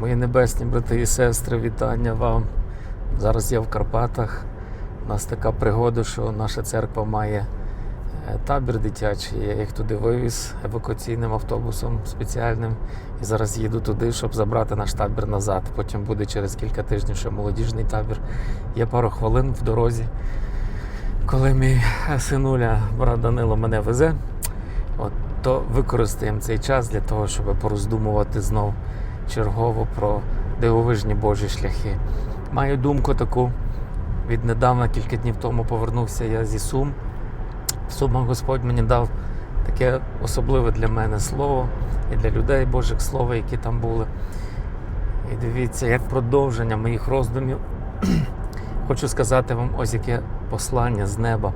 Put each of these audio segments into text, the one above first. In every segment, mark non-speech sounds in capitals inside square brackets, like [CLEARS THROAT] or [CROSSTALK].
Мої небесні брати і сестри, вітання вам. Зараз я в Карпатах. У нас така пригода, що наша церква має е, табір дитячий. Я їх туди вивіз евакуаційним автобусом спеціальним. І зараз їду туди, щоб забрати наш табір назад. Потім буде через кілька тижнів ще молодіжний табір. Є пару хвилин в дорозі. Коли мій синуля, брат Данило, мене везе, от, то використаємо цей час для того, щоб пороздумувати знов чергово про дивовижні Божі шляхи. Маю думку таку. Віднедавна, кілька днів тому повернувся я зі Сум. В Сумах Господь мені дав таке особливе для мене слово і для людей Божих слово, які там були. І дивіться, як продовження моїх роздумів, [CLEARS THROAT] хочу сказати вам ось яке послання з неба.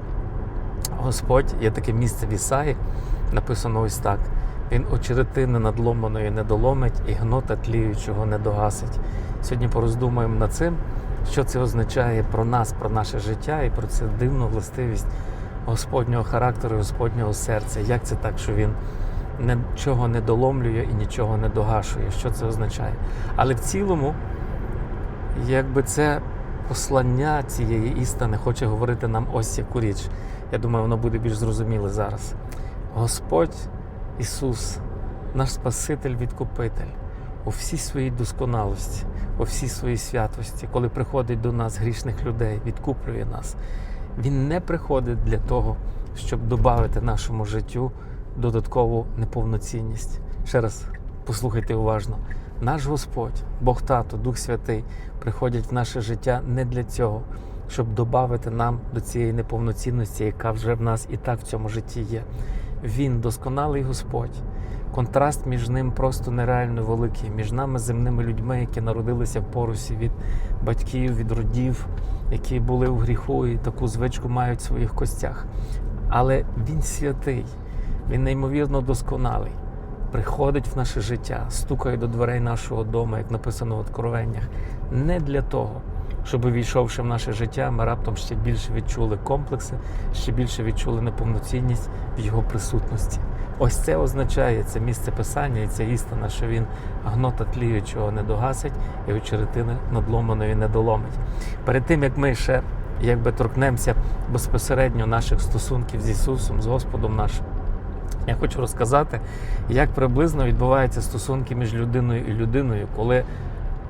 Господь є таке місце в Ісаї, написано ось так. Він очеретини надломаної не доломить і гнота тліючого не догасить. Сьогодні пороздумаємо над цим, що це означає про нас, про наше життя і про цю дивну властивість Господнього характеру, Господнього серця. Як це так, що він нічого не доломлює і нічого не догашує? Що це означає? Але в цілому, якби це послання цієї істини хоче говорити нам ось яку річ. Я думаю, воно буде більш зрозуміле зараз. Господь Ісус, наш Спаситель, Відкупитель, у всій своїй досконалості, у всій своїй святості, коли приходить до нас грішних людей, відкуплює нас. Він не приходить для того, щоб додати нашому життю додаткову неповноцінність. Ще раз послухайте уважно. Наш Господь, Бог Тато, Дух Святий, приходять в наше життя не для цього, щоб додати нам до цієї неповноцінності, яка вже в нас і так в цьому житті є. Він досконалий Господь. Контраст між ним просто нереально великий. Між нами, земними людьми, які народилися в порусі від батьків, від родів, які були в гріху і таку звичку мають в своїх костях. Але він святий, він неймовірно досконалий. Приходить в наше життя, стукає до дверей нашого дому, як написано в откровеннях, не для того, щоб увійшовши в наше життя, ми раптом ще більше відчули комплекси, ще більше відчули неповноцінність в його присутності. Ось це означає це місце писання і ця істина, що він гнота тліючого не догасить і очеретини надломаної не доломить. Перед тим як ми ще якби торкнемося безпосередньо наших стосунків з Ісусом, з Господом нашим. Я хочу розказати, як приблизно відбуваються стосунки між людиною і людиною, коли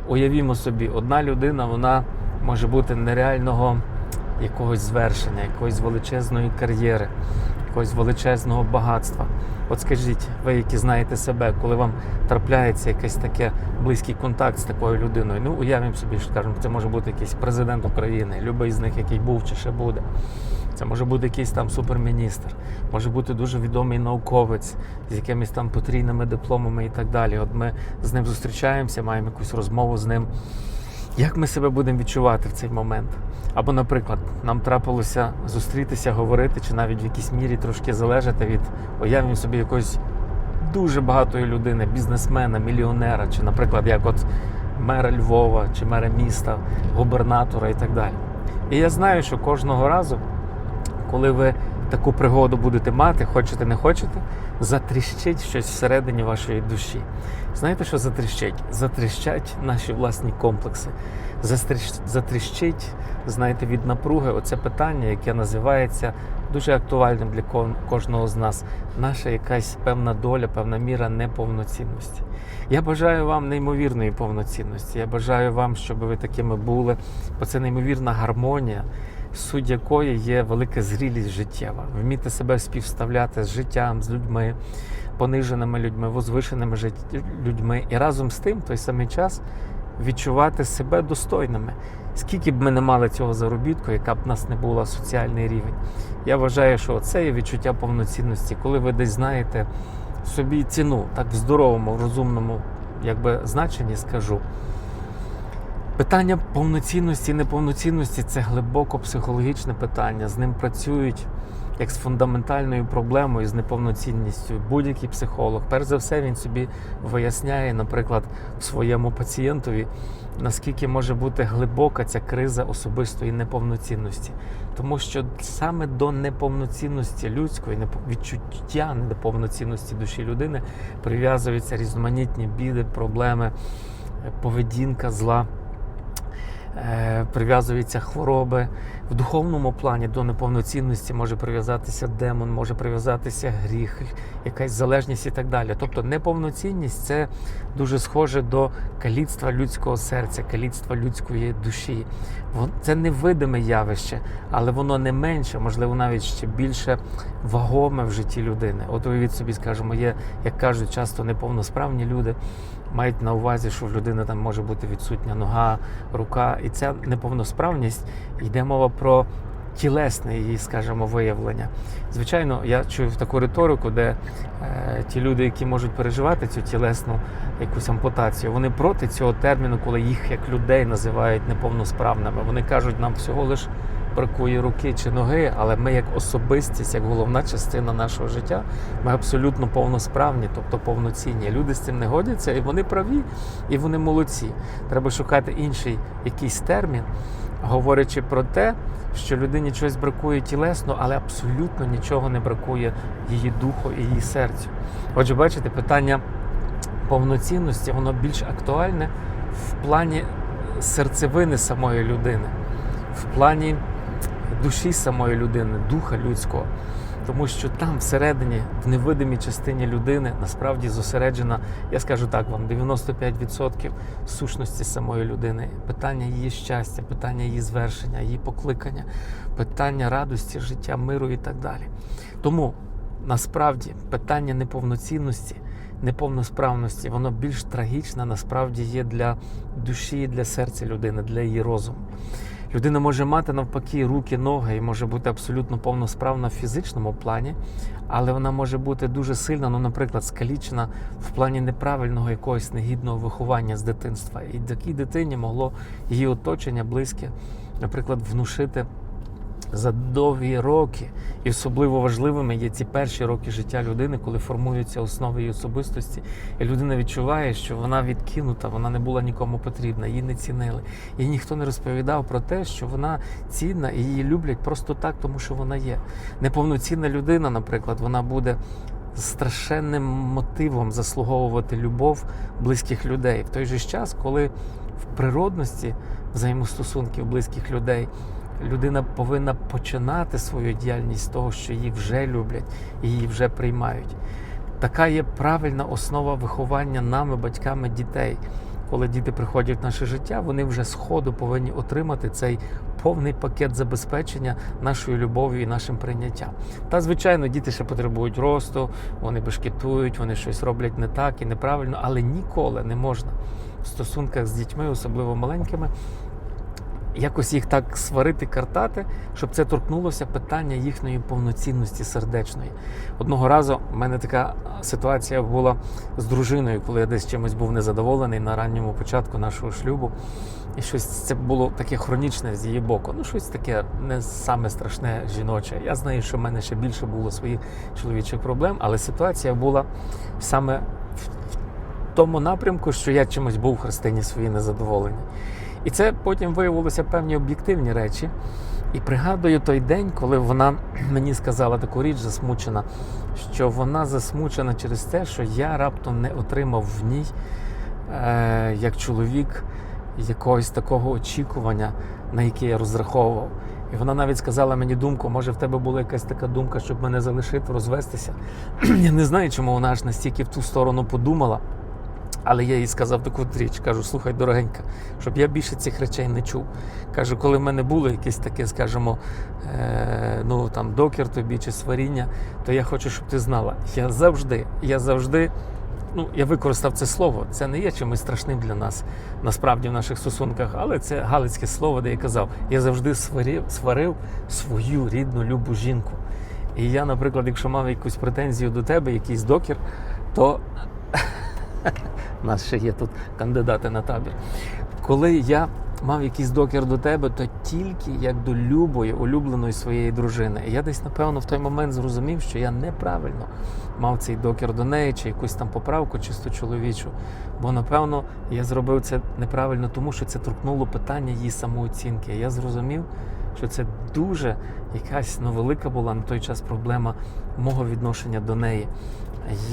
уявімо собі, одна людина вона може бути нереального якогось звершення, якоїсь величезної кар'єри, якогось величезного багатства. От скажіть, ви, які знаєте себе, коли вам трапляється якийсь таке близький контакт з такою людиною, ну уявимо собі, що скажімо, це може бути якийсь президент України, любий з них, який був чи ще буде. Це може бути якийсь там суперміністр, може бути дуже відомий науковець з якимись там потрійними дипломами і так далі. От ми з ним зустрічаємося, маємо якусь розмову з ним. Як ми себе будемо відчувати в цей момент? Або, наприклад, нам трапилося зустрітися, говорити, чи навіть в якійсь мірі трошки залежати від уявлення собі якоїсь дуже багатої людини, бізнесмена, мільйонера, чи, наприклад, як от мера Львова, чи мера міста, губернатора і так далі. І я знаю, що кожного разу, коли ви таку пригоду будете мати, хочете, не хочете, затріщить щось всередині вашої душі. Знаєте, що затріщить? Затріщать наші власні комплекси. Затріщить, знаєте, від напруги оце питання, яке називається дуже актуальним для кожного з нас. Наша якась певна доля, певна міра неповноцінності. Я бажаю вам неймовірної повноцінності. Я бажаю вам, щоб ви такими були, бо це неймовірна гармонія суть якої є велика зрілість життєва, вміти себе співставляти з життям, з людьми, пониженими людьми, возвишеними людьми, і разом з тим, в той самий час відчувати себе достойними. Скільки б ми не мали цього заробітку, яка б в нас не була соціальний рівень. Я вважаю, що це є відчуття повноцінності, коли ви десь знаєте собі ціну, так в здоровому, в розумному якби, значенні скажу. Питання повноцінності неповноцінності це глибоко психологічне питання. З ним працюють як з фундаментальною проблемою, з неповноцінністю. Будь-який психолог. Перш за все, він собі виясняє, наприклад, своєму пацієнтові, наскільки може бути глибока ця криза особистої неповноцінності. Тому що саме до неповноцінності людської, відчуття неповноцінності душі людини прив'язуються різноманітні біди, проблеми поведінка зла. Е, Прив'язуються хвороби в духовному плані до неповноцінності може прив'язатися демон, може прив'язатися гріх, якась залежність і так далі. Тобто неповноцінність це дуже схоже до каліцтва людського серця, каліцтва людської душі. Це невидиме явище, але воно не менше, можливо, навіть ще більше вагоме в житті людини. От уявіть собі, скажімо, є, як кажуть, часто неповносправні люди мають на увазі, що в людини там може бути відсутня нога, рука, і ця неповносправність йде мова про тілесне її, скажімо, виявлення. Звичайно, я чую таку риторику, де е, ті люди, які можуть переживати цю тілесну якусь ампутацію, вони проти цього терміну, коли їх як людей називають неповносправними. Вони кажуть, нам всього лиш бракує руки чи ноги, але ми як особистість, як головна частина нашого життя, ми абсолютно повносправні, тобто повноцінні. Люди з цим не годяться, і вони праві, і вони молодці. Треба шукати інший якийсь термін, говорячи про те, що людині щось бракує тілесно, але абсолютно нічого не бракує її духу і її серцю. Отже, бачите, питання повноцінності воно більш актуальне в плані серцевини самої людини, в плані душі самої людини, духа людського. Тому що там всередині, в невидимій частині людини, насправді зосереджена, я скажу так вам, 95% сущності самої людини, питання її щастя, питання її звершення, її покликання, питання радості, життя, миру і так далі. Тому насправді питання неповноцінності, неповносправності, воно більш трагічне насправді є для душі, для серця людини, для її розуму. Людина може мати навпаки руки, ноги і може бути абсолютно повносправна в фізичному плані, але вона може бути дуже сильна, ну, наприклад, скалічена в плані неправильного якогось негідного виховання з дитинства. І такій дитині могло її оточення близьке, наприклад, внушити за довгі роки, і особливо важливими є ці перші роки життя людини, коли формуються основи її особистості, і людина відчуває, що вона відкинута, вона не була нікому потрібна, її не цінили. Їй ніхто не розповідав про те, що вона цінна і її люблять просто так, тому що вона є. Неповноцінна людина, наприклад, вона буде. Страшенним мотивом заслуговувати любов близьких людей в той же час, коли в природності взаємостосунків близьких людей людина повинна починати свою діяльність з того, що її вже люблять і її вже приймають. Така є правильна основа виховання нами, батьками дітей. Коли діти приходять в наше життя, вони вже з ходу повинні отримати цей повний пакет забезпечення нашою любов'ю і нашим прийняттям. Та, звичайно, діти ще потребують росту, вони бешкетують, вони щось роблять не так і неправильно, але ніколи не можна в стосунках з дітьми, особливо маленькими, якось їх так сварити, картати, щоб це торкнулося питання їхньої повноцінності сердечної. Одного разу в мене така ситуація була з дружиною, коли я десь чимось був незадоволений на ранньому початку нашого шлюбу. І щось це було таке хронічне з її боку. Ну, щось таке не саме страшне жіноче. Я знаю, що в мене ще більше було своїх чоловічих проблем, але ситуація була саме в тому напрямку, що я чимось був в христині свої незадоволення. І це потім виявилося певні об'єктивні речі. І пригадую той день, коли вона [CLEARS THROAT] мені сказала таку річ засмучена, що вона засмучена через те, що я раптом не отримав в ній е, як чоловік якогось такого очікування, на яке я розраховував. І вона навіть сказала мені думку, може в тебе була якась така думка, щоб мене залишити, розвестися. [CLEARS THROAT] я не знаю, чому вона аж настільки в ту сторону подумала. Але я їй сказав таку річ, кажу, слухай, дорогенька, щоб я більше цих речей не чув. Кажу, коли в мене було якесь таке, скажімо, е, ну там докір тобі чи сваріння, то я хочу, щоб ти знала, я завжди, я завжди. Ну, я використав це слово. Це не є чимось страшним для нас насправді в наших стосунках, але це галицьке слово, де я казав, я завжди сварив, сварив свою рідну любу жінку. І я, наприклад, якщо мав якусь претензію до тебе, якийсь докір, то у нас ще є тут кандидати на табір. Коли я мав якийсь докір до тебе, то тільки як до любої, улюбленої своєї дружини. І я десь, напевно, в той момент зрозумів, що я неправильно мав цей докір до неї, чи якусь там поправку, чисто чоловічу. Бо, напевно, я зробив це неправильно, тому що це торкнуло питання її самооцінки. Я зрозумів, що це дуже якась ну, велика була на той час проблема мого відношення до неї.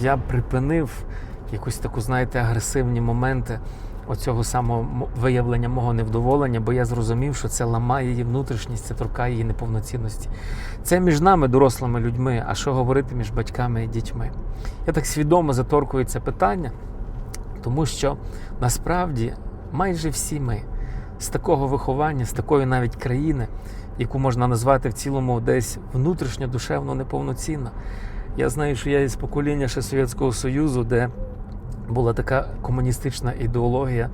Я припинив якусь таку, знаєте, агресивні моменти оцього самого виявлення мого невдоволення, бо я зрозумів, що це ламає її внутрішність, це торкає її неповноцінності. Це між нами, дорослими людьми, а що говорити між батьками і дітьми. Я так свідомо заторкую це питання, тому що насправді майже всі ми з такого виховання, з такої навіть країни, яку можна назвати в цілому десь внутрішньо душевно неповноцінна. Я знаю, що я із покоління ще Совєтського Союзу, де була така комуністична ідеологія,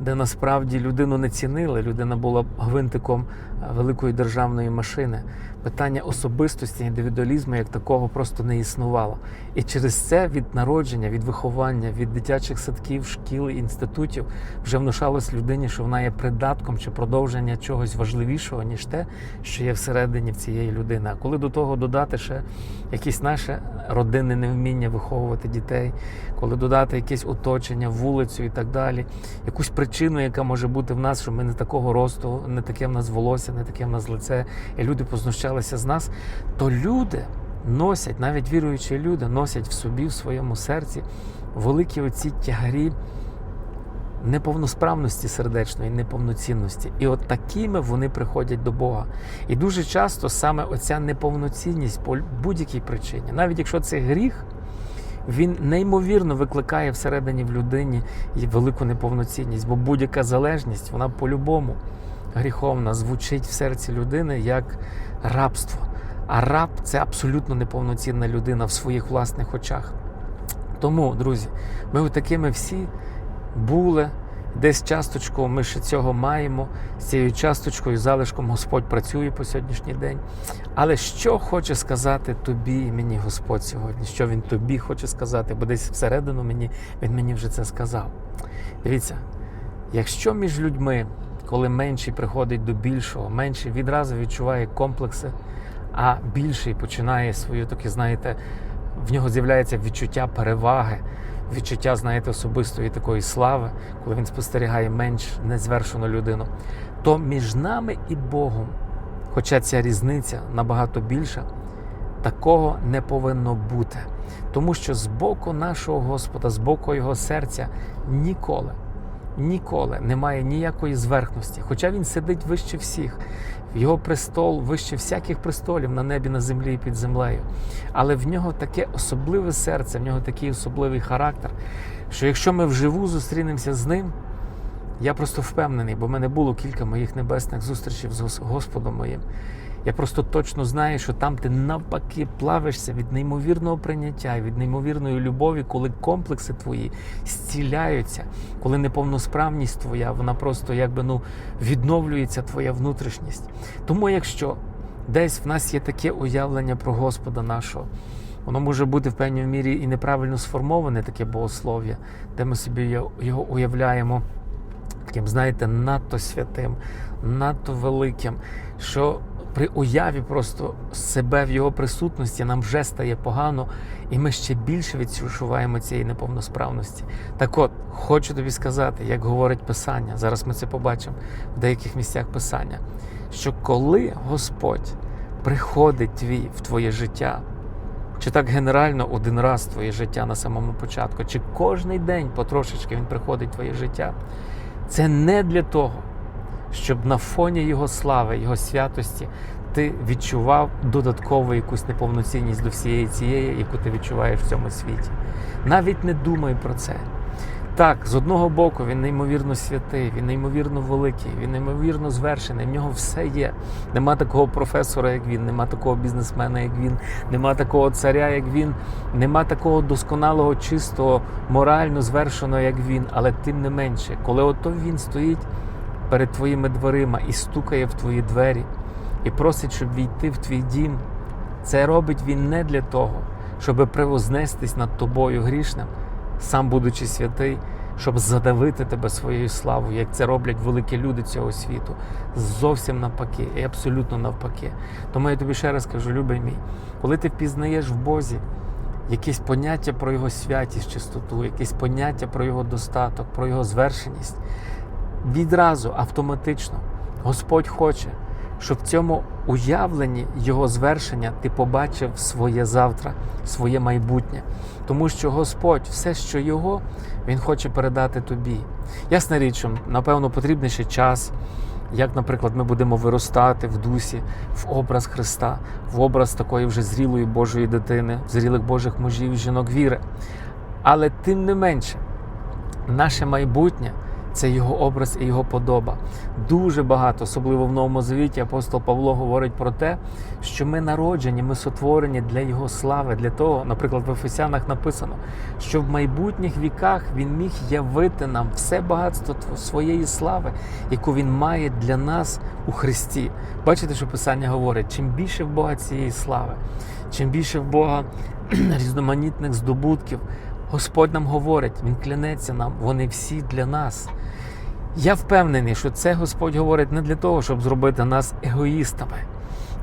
де насправді людину не цінили, людина була гвинтиком е, великої державної машини. Питання особистості, індивідуалізму як такого просто не існувало. І через це від народження, від виховання, від дитячих садків, шкіл, інститутів вже внушалось людині, що вона є придатком чи продовження чогось важливішого, ніж те, що є всередині в цієї людини. А коли до того додати ще якісь наше родинне невміння виховувати дітей, коли додати якесь оточення, вулицю і так далі, якусь причину, яка може бути в нас, що ми не такого росту, не таке в нас волосся, не таке в нас лице, і люди познущалися з нас, то люди носять, навіть віруючі люди, носять в собі, в своєму серці великі оці тягарі неповносправності сердечної, неповноцінності. І от такими вони приходять до Бога. І дуже часто саме оця неповноцінність по будь-якій причині, навіть якщо це гріх, він неймовірно викликає всередині в людині велику неповноцінність, бо будь-яка залежність, вона по-любому гріховна, звучить в серці людини як рабство. А раб це абсолютно неповноцінна людина в своїх власних очах. Тому, друзі, ми такими всі були. Десь часточку ми ще цього маємо. З цією часточкою залишком Господь працює по сьогоднішній день. Але що хоче сказати тобі і мені Господь сьогодні? Що Він тобі хоче сказати? Бо десь всередину мені він мені вже це сказав. Дивіться, якщо між людьми, коли менший приходить до більшого, менший відразу відчуває комплекси, а більший починає свою таке, знаєте, в нього з'являється відчуття переваги, відчуття, знаєте, особистої такої слави, коли він спостерігає менш незвершену людину, то між нами і Богом, хоча ця різниця набагато більша, такого не повинно бути. Тому що з боку нашого Господа, з боку Його серця ніколи. Ніколи немає ніякої зверхності, хоча він сидить вище всіх, його престол вище всяких престолів на небі, на землі і під землею. Але в нього таке особливе серце, в нього такий особливий характер, що якщо ми вживу зустрінемося з ним, я просто впевнений, бо в мене було кілька моїх небесних зустрічей з Господом моїм. Я просто точно знаю, що там ти навпаки плавишся від неймовірного прийняття, від неймовірної любові, коли комплекси твої зціляються, коли неповносправність твоя, вона просто якби ну відновлюється твоя внутрішність. Тому якщо десь в нас є таке уявлення про Господа нашого, воно може бути в певній мірі і неправильно сформоване таке богослов'я, де ми собі його уявляємо таким, знаєте, надто святим, надто великим, що при уяві просто себе в його присутності нам вже стає погано, і ми ще більше відчуваємо цієї неповносправності. Так от, хочу тобі сказати, як говорить Писання, зараз ми це побачимо в деяких місцях Писання, що коли Господь приходить твій в твоє життя, чи так генерально один раз твоє життя на самому початку, чи кожний день потрошечки він приходить в твоє життя, це не для того, щоб на фоні Його слави, Його святості ти відчував додаткову якусь неповноцінність до всієї цієї, яку ти відчуваєш в цьому світі. Навіть не думай про це. Так, з одного боку, він неймовірно святий, він неймовірно великий, він неймовірно звершений. В нього все є. Нема такого професора, як він, нема такого бізнесмена, як він, нема такого царя, як він, нема такого досконалого, чистого, морально звершеного, як він. Але тим не менше, коли ото він стоїть перед твоїми дверима і стукає в твої двері, і просить, щоб війти в твій дім, це робить він не для того, щоб превознестись над тобою грішним, сам будучи святий, щоб задавити тебе своєю славою, як це роблять великі люди цього світу. Зовсім навпаки, і абсолютно навпаки. Тому я тобі ще раз кажу, любий мій, коли ти впізнаєш в Бозі якесь поняття про його святість, чистоту, якесь поняття про його достаток, про його звершеність, відразу автоматично Господь хоче, щоб в цьому уявленні його звершення ти побачив своє завтра, своє майбутнє. Тому що Господь, все, що його, Він хоче передати тобі. Ясна річ, напевно, потрібний ще час, як, наприклад, ми будемо виростати в дусі, в образ Христа, в образ такої вже зрілої Божої дитини, зрілих Божих мужів жінок віри. Але тим не менше, наше майбутнє це його образ і його подоба. Дуже багато, особливо в Новому Завіті, апостол Павло говорить про те, що ми народжені, ми сотворені для Його слави, для того, наприклад, в Ефесянах написано, що в майбутніх віках він міг явити нам все багатство своєї слави, яку він має для нас у Христі. Бачите, що Писання говорить: чим більше в Бога цієї слави, чим більше в Бога [CLEARS THROAT] різноманітних здобутків. Господь нам говорить, Він клянеться нам, вони всі для нас. Я впевнений, що це Господь говорить не для того, щоб зробити нас егоїстами,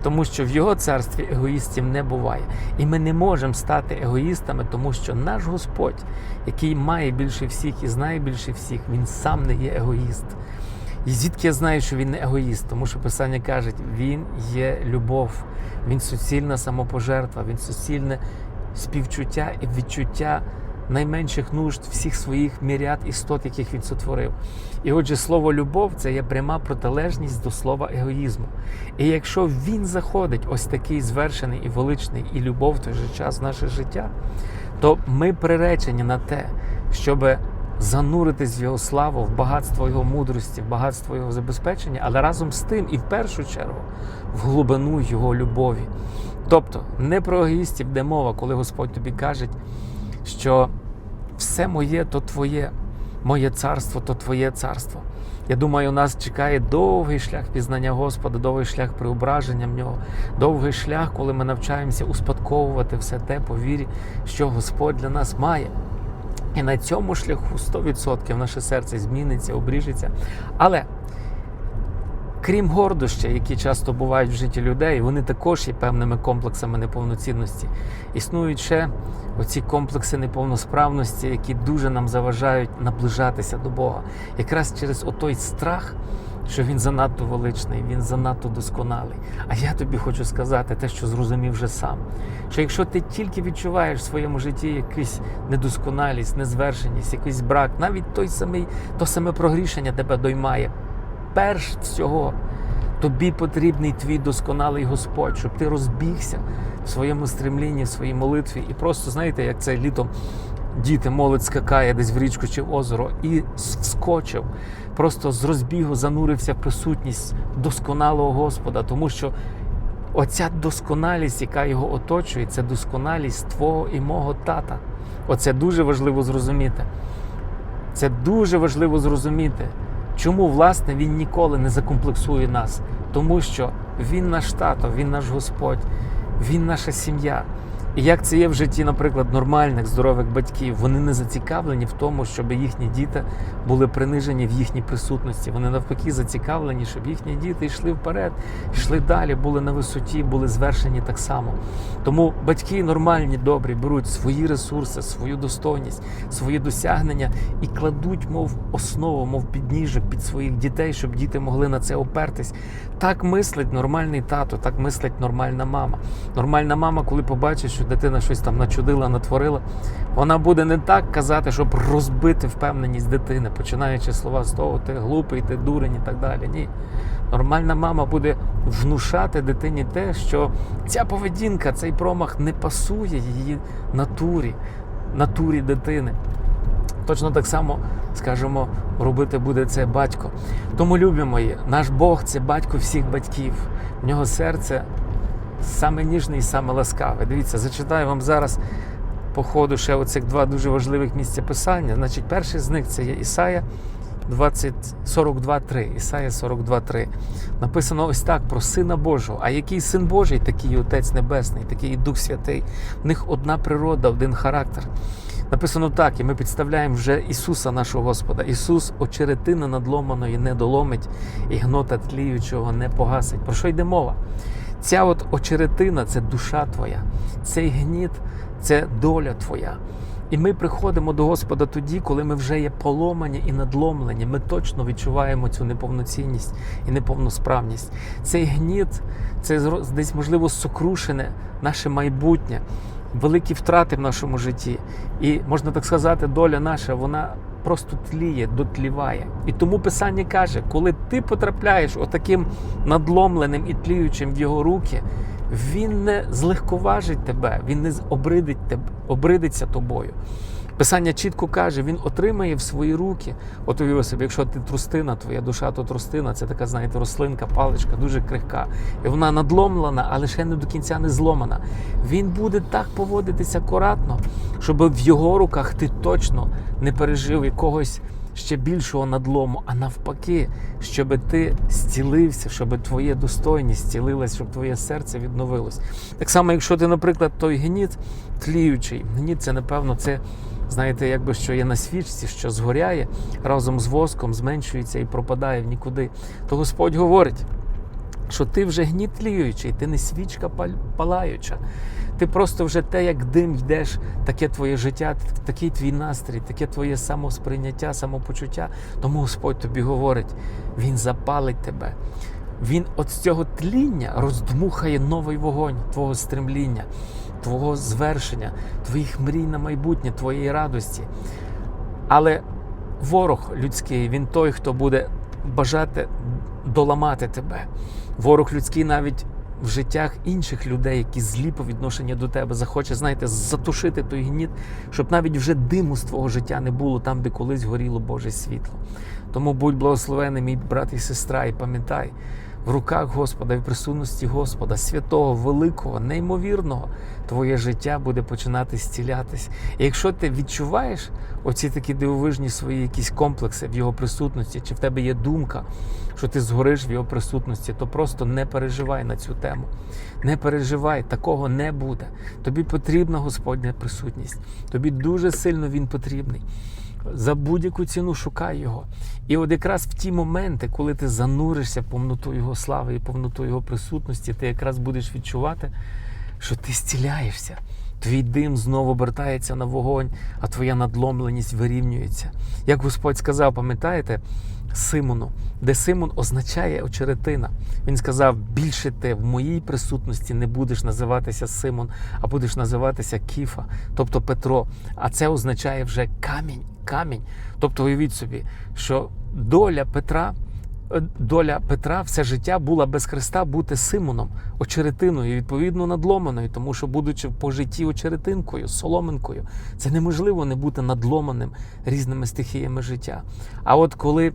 тому що в Його царстві егоїстів не буває. І ми не можемо стати егоїстами, тому що наш Господь, який має більше всіх і знає більше всіх, він сам не є егоїст. І звідки я знаю, що він не егоїст, тому що Писання каже, він є любов, він суцільна самопожертва, він суцільне співчуття і відчуття найменших нужд всіх своїх міряд істот, яких він сотворив. І отже, слово любов це є пряма протилежність до слова егоїзму. І якщо він заходить, ось такий звершений і величний, і любов в той же час в наше життя, то ми приречені на те, щоб зануритись в його славу, в багатство його мудрості, в багатство його забезпечення, але разом з тим і в першу чергу в глибину його любові. Тобто не про егоїстів де мова, коли Господь тобі каже, що все моє то твоє, моє царство то твоє царство. Я думаю, нас чекає довгий шлях пізнання Господа, довгий шлях преображення в нього, довгий шлях, коли ми навчаємося успадковувати все те по вірі, що Господь для нас має. І на цьому шляху 100% наше серце зміниться, обріжеться. Але крім гордощів, які часто бувають в житті людей, вони також є певними комплексами неповноцінності. Існують ще оці комплекси неповносправності, які дуже нам заважають наближатися до Бога. Якраз через отой страх. Що він занадто величний, він занадто досконалий. А я тобі хочу сказати те, що зрозумів вже сам. Що якщо ти тільки відчуваєш в своєму житті якусь недосконалість, незвершеність, якийсь брак, навіть той самий, то саме прогрішення тебе доймає. Перш всього, тобі потрібний твій досконалий Господь, щоб ти розбігся в своєму стремлінні, в своїй молитві. І просто, знаєте, як це літом діти, молодь скакає десь в річку чи в озеро і вскочив. Просто з розбігу занурився в присутність досконалого Господа, тому що оця досконалість, яка його оточує, це досконалість твого і мого тата. Оце дуже важливо зрозуміти. Це дуже важливо зрозуміти. Чому, власне, він ніколи не закомплексує нас? Тому що він наш тато, він наш Господь, він наша сім'я. І як це є в житті, наприклад, нормальних здорових батьків, вони не зацікавлені в тому, щоб їхні діти були принижені в їхній присутності. Вони навпаки зацікавлені, щоб їхні діти йшли вперед, йшли далі, були на висоті, були звершені так само. Тому батьки нормальні, добрі, беруть свої ресурси, свою достойність, свої досягнення і кладуть, мов основу, мов підніжок під своїх дітей, щоб діти могли на це опертись. Так мислить нормальний тато, так мислить нормальна мама. Нормальна мама, коли побачить, що дитина щось там начудила, натворила, вона буде не так казати, щоб розбити впевненість дитини, починаючи слова з того, ти глупий, ти дурень і так далі. Ні. Нормальна мама буде внушати дитині те, що ця поведінка, цей промах не пасує її натурі, натурі дитини. Точно так само, скажімо, робити буде це батько. Тому, любі мої, наш Бог це батько всіх батьків. В нього серце саме ніжне і саме ласкаве. Дивіться, зачитаю вам зараз по ходу ще оцих два дуже важливих місця писання. Значить, перший з них це є Ісая 20, 42.3. Ісая 42.3. Написано ось так про Сина Божого. А який син Божий, такий і Отець Небесний, такий і Дух Святий. В них одна природа, один характер. Написано так, і ми підставляємо вже Ісуса нашого Господа. Ісус очеретина надломаної не доломить, і гнота тліючого не погасить. Про що йде мова? Ця от очеретина це душа твоя, цей гніт це доля твоя. І ми приходимо до Господа тоді, коли ми вже є поломані і надломлені. Ми точно відчуваємо цю неповноцінність і неповносправність. Цей гніт, це десь можливо сокрушене наше майбутнє, великі втрати в нашому житті. І можна так сказати, доля наша, вона просто тліє, дотліває. І тому Писання каже, коли ти потрапляєш отаким надломленим і тліючим в його руки, він не злегковажить тебе, він не обридить тебе, обридиться тобою. Писання чітко каже, він отримає в свої руки. От уяви собі, якщо ти трустина, твоя душа, то трустина, це така, знаєте, рослинка, паличка, дуже крихка. І вона надломлена, але ще не до кінця не зломана. Він буде так поводитися акуратно, щоб в його руках ти точно не пережив якогось ще більшого надлому, а навпаки, щоб ти зцілився, щоб твоє достойність зцілилась, щоб твоє серце відновилось. Так само, якщо ти, наприклад, той гніт тліючий, гніт це, напевно, це. Знаєте, якби що є на свічці, що згоряє разом з воском, зменшується і пропадає в нікуди. То Господь говорить, що ти вже гніт тліючий, ти не свічка палаюча. Ти просто вже те, як дим йдеш, таке твоє життя, такий твій настрій, таке твоє самосприйняття, самопочуття. Тому Господь тобі говорить, Він запалить тебе. Він от з цього тління роздмухає новий вогонь твого стремління, твого звершення, твоїх мрій на майбутнє, твоєї радості. Але ворог людський, він той, хто буде бажати доламати тебе. Ворог людський навіть в життях інших людей, які злі по відношенню до тебе, захоче, знаєте, затушити той гніт, щоб навіть вже диму з твого життя не було там, де колись горіло Боже світло. Тому будь благословений, мій брат і сестра, і пам'ятай, в руках Господа і в присутності Господа, святого, великого, неймовірного, твоє життя буде починати зцілятись. І якщо ти відчуваєш оці такі дивовижні свої якісь комплекси в його присутності, чи в тебе є думка, що ти згориш в його присутності, то просто не переживай на цю тему. Не переживай, такого не буде. Тобі потрібна Господня присутність. Тобі дуже сильно він потрібний. За будь-яку ціну шукай його. І от якраз в ті моменти, коли ти зануришся повноту Його слави і повноту Його присутності, ти якраз будеш відчувати, що ти зціляєшся. Твій дим знову обертається на вогонь, а твоя надломленість вирівнюється. Як Господь сказав, пам'ятаєте, Симону, де Симон означає очеретина. Він сказав: більше ти в моїй присутності не будеш називатися Симон, а будеш називатися Кіфа, тобто Петро. А це означає вже камінь, камінь. Тобто, уявіть собі, що доля Петра. е, Доля Петра все життя була без Христа бути Симоном, очеретиною, відповідно надломаною, тому що, будучи по житті очеретинкою, соломинкою, це неможливо не бути надломаним різними стихіями життя. А от коли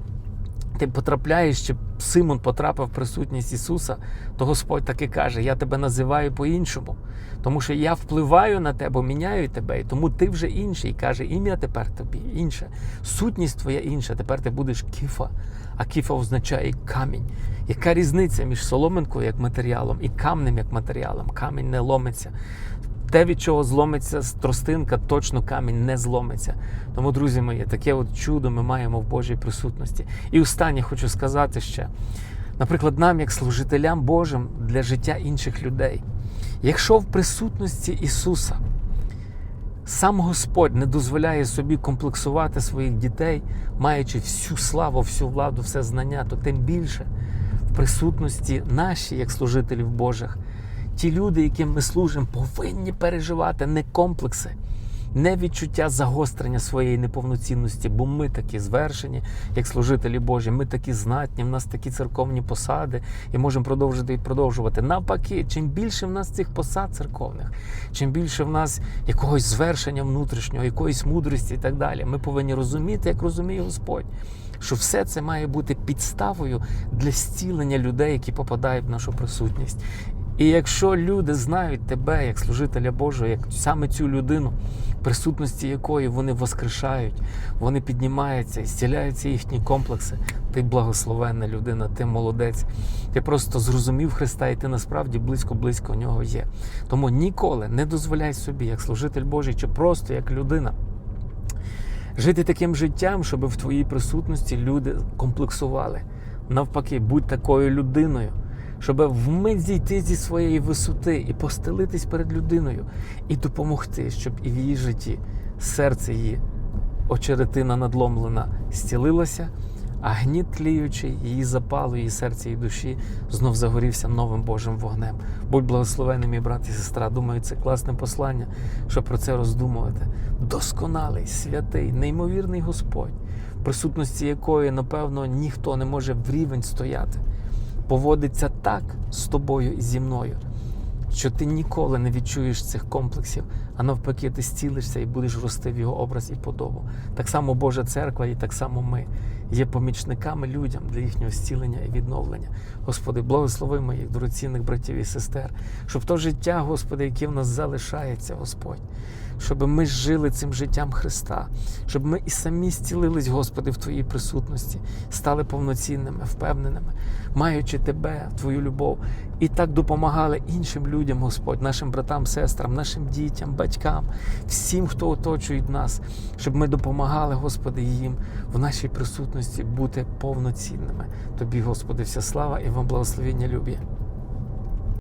ти потрапляєш, щоб Симон потрапив в присутність Ісуса, то Господь таки каже: Я тебе називаю по-іншому, тому що я впливаю на тебе, міняю тебе, і тому ти вже інший. Каже, ім'я тепер тобі інше, сутність твоя інша. Тепер ти будеш кіфа. А кіфа означає камінь. Яка різниця між соломинкою як матеріалом і камнем як матеріалом? Камінь не ломиться. Те, від чого зломиться тростинка, точно камінь не зломиться. Тому, друзі мої, таке от чудо ми маємо в Божій присутності. І останнє хочу сказати ще: наприклад, нам, як служителям Божим для життя інших людей, якщо в присутності Ісуса сам Господь не дозволяє собі комплексувати своїх дітей, маючи всю славу, всю владу, все знання, то тим більше в присутності нашій, як служителів Божих, ті люди, яким ми служимо, повинні переживати не комплекси, не відчуття загострення своєї неповноцінності, бо ми такі звершені, як служителі Божі, ми такі знатні, в нас такі церковні посади, і можемо продовжити і продовжувати. Навпаки, чим більше в нас цих посад церковних, чим більше в нас якогось звершення внутрішнього, якоїсь мудрості і так далі, ми повинні розуміти, як розуміє Господь. Що все це має бути підставою для зцілення людей, які попадають в нашу присутність. І якщо люди знають тебе як служителя Божого, як саме цю людину, присутності якої вони воскрешають, вони піднімаються і зціляються їхні комплекси, ти благословенна людина, ти молодець. Ти просто зрозумів Христа, і ти насправді близько-близько нього є. Тому ніколи не дозволяй собі, як служитель Божий, чи просто як людина. Жити таким життям, щоб в твоїй присутності люди комплексували. Навпаки, будь такою людиною, щоб вмить зійти зі своєї висоти і постелитись перед людиною, і допомогти, щоб і в її житті серце її очеретина надломлена зцілилася, а гніт тліючий, її запалу, її серця і душі знов загорівся новим Божим вогнем. Будь благословений, мій брат і сестра. Думаю, це класне послання, щоб про це роздумувати. Досконалий, святий, неймовірний Господь, присутності якої, напевно, ніхто не може в рівень стояти, поводиться так з тобою і зі мною що ти ніколи не відчуєш цих комплексів, а навпаки, ти зцілишся і будеш рости в його образ і подобу. Так само Божа церква, і так само ми є помічниками людям для їхнього зцілення і відновлення. Господи, благослови моїх дорогоцінних братів і сестер, щоб то життя, Господи, яке в нас залишається, Господь, щоб ми жили цим життям Христа, щоб ми і самі зцілились, Господи, в Твоїй присутності, стали повноцінними, впевненими, маючи Тебе, Твою любов, і так допомагали іншим людям, Господь, нашим братам, сестрам, нашим дітям, батькам, всім, хто оточує нас, щоб ми допомагали, Господи, їм в нашій присутності бути повноцінними. Тобі, Господи, вся слава і вам благословіння любі.